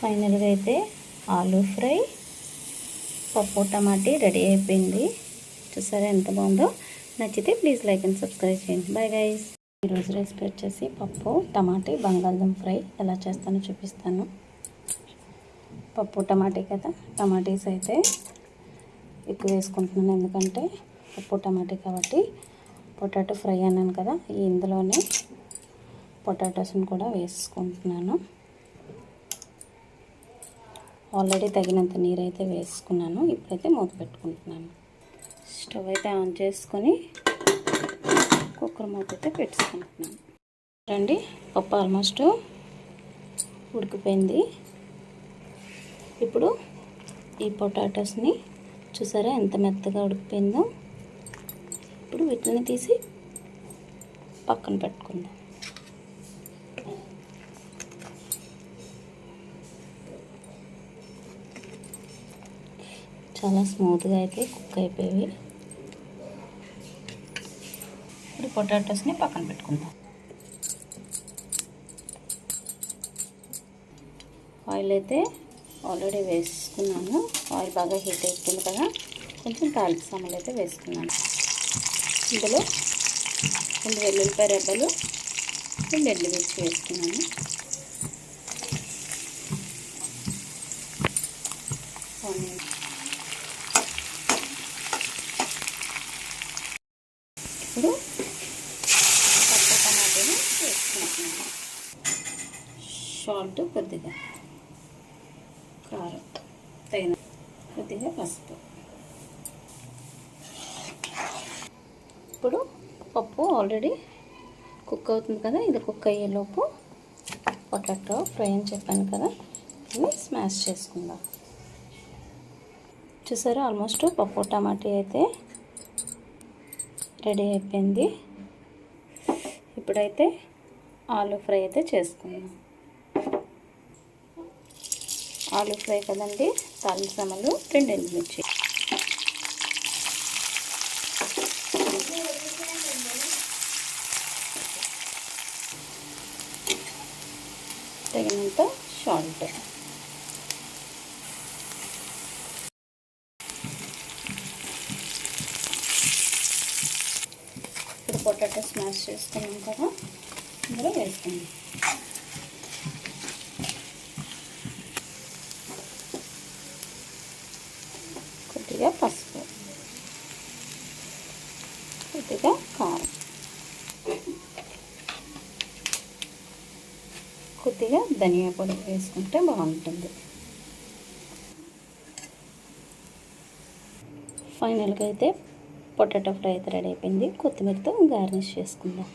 ఫైనల్గా అయితే ఆలూ ఫ్రై పప్పు టమాటీ రెడీ అయిపోయింది. చూసారా ఎంత బాగుందో? నచ్చితే ప్లీజ్ లైక్ అండ్ సబ్స్క్రైబ్ చేయండి. బాయ్ గైస్ ఈరోజు రెసిపీ వచ్చేసి పప్పు టమాటీ బంగాళదుంప ఫ్రై ఎలా చేస్తానో చూపిస్తాను. పప్పు టమాటీ కదా? టమాటీస్ అయితే ఎక్కువ వేసుకుంటున్నాను ఎందుకంటే పప్పు టమాటీ కాబట్టి పొటాటో ఫ్రై అన్నాను కదా ఇందులోనే పొటాటోస్ని కూడా వేసుకుంటున్నాను. ఆల్రెడీ తగినంత నీరు అయితే వేసుకున్నాను. ఇప్పుడైతే మూత పెట్టుకుంటున్నాను. స్టవ్ అయితే ఆన్ చేసుకొని కుక్కర్ మూత అయితే పెట్టుకుంటున్నాను. రండి పప్పు ఆల్మోస్ట్ ఉడికిపోయింది. ఇప్పుడు ఈ పొటాటోస్ని చూసారా ఎంత మెత్తగా ఉడికిపోయిందో? ఇప్పుడు వీటిని తీసి పక్కన పెట్టుకుందాం. చాలా స్మూత్గా అయితే కుక్ అయిపోయి ఇప్పుడు పొటాటోస్ని పక్కన పెట్టుకుందాం. ఆయిల్ అయితే ఆల్రెడీ వేసుకున్నాను. ఆయిల్ బాగా హీట్ అవుతుంది కదా కొంచెం తాలిక సామాన్లు అయితే వేసుకున్నాను. ఇందులో రెండు వెల్లుల్లిపాయ రెబ్బలు రెండు వేసి వేసుకున్నాను. ఆనియన్ ఇప్పుడు పప్పు టమాటాలు వేసుకుంటున్నాను సాల్ట్ కొద్దిగా కారం తగిన కొద్దిగా పసుపు. ఇప్పుడు పప్పు ఆల్రెడీ కుక్ అవుతుంది కదా ఇది కుక్ అయ్యేలోపు పొటాటో ఫ్రై అని చెప్పాను కదా ఇది స్మాష్ చేసుకుందాం. చూసారా ఆల్మోస్ట్ పప్పు టమాటా అయితే రెడీ అయిపోయింది. ఇప్పుడైతే ఆలు ఫ్రై అయితే చేసుకుందాం. ఆలు ఫ్రై కదండి తాలిసమలు రెండు ఎండుమిర్చి. తగినంత షాల్ట్ పొటాటో స్మాష్ చేసుకున్నాం కదా. ఇందులో వేసుకుందాం. కొద్దిగా పసుపు. కొద్దిగా కారం. కొద్దిగా ధనియా పొడి వేసుకుంటే బాగుంటుంది. ఫైనల్గా అయితే పొటాటో ఫ్రై అయితే రెడీ అయిపోయింది. కొత్తిమీరతో గార్నిష్ చేసుకుందాం.